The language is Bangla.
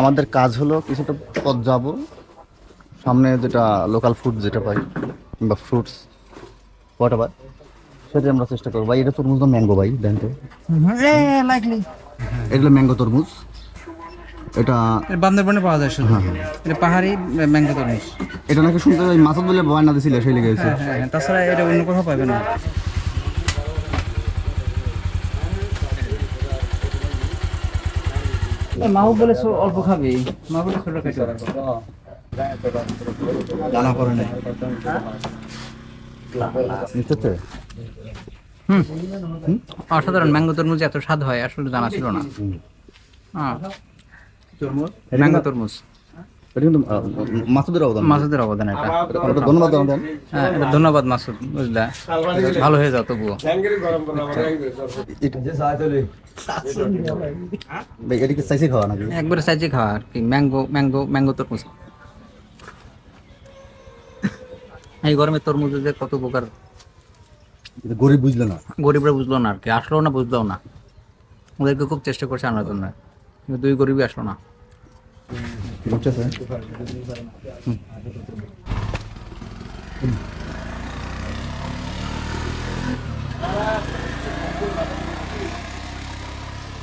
আমাদের কাজ হলো কিছুটা পথ যাব। সামনে যেটা লোকাল ফুড যেটা পাই কিংবা ফ্রুটস হোয়াট এভার সেটা আমরা চেষ্টা করব। ভাই এটা তরমুজ না ম্যাঙ্গো ভাই দেন তো। এগুলো ম্যাঙ্গো তরমুজ। এটা বান্দরবনে পাওয়া যায় শুধু। এটা পাহাড়ি ম্যাঙ্গো তরমুজ। এটা নাকি শুনতে মাথার বলে বায়না দিছিল সেই লেগে গেছে হ্যাঁ হ্যাঁ হ্যাঁ, তাছাড়া এটা অন্য কোথাও পাবে না। বলে অল্প খাবি। বলে ছোট খাইতে জানা করে নাই। হুম। অসাধারণ। ম্যাঙ্গো তরমুজ এত স্বাদ হয় আসলে জানা ছিল না। হ্যাঁ ম্যাঙ্গো তরমুজ। এটা কিন্তু মাসুদের অবদান। মাসুদের অবদান এটা। ধন্যবাদ জানাবেন হ্যাঁ এটা ধন্যবাদ মাসুদ বুঝলা? ভালো হয়ে যাও তবুও। এটা কি চাইছে খাওয়া নাকি? একবারে সাইজে খাওয়া আর কি ম্যাঙ্গো ম্যাঙ্গো ম্যাঙ্গো তরমুজ। এই গরমে তরমুজ যে কত প্রকার গরিব বুঝলো না। গরিবরা বুঝলো না আর কি আসলো না বুঝলো না। ওদেরকে খুব চেষ্টা করছে আনার জন্য। দুই গরিবই আসলো না। 녹차살. 응. 응.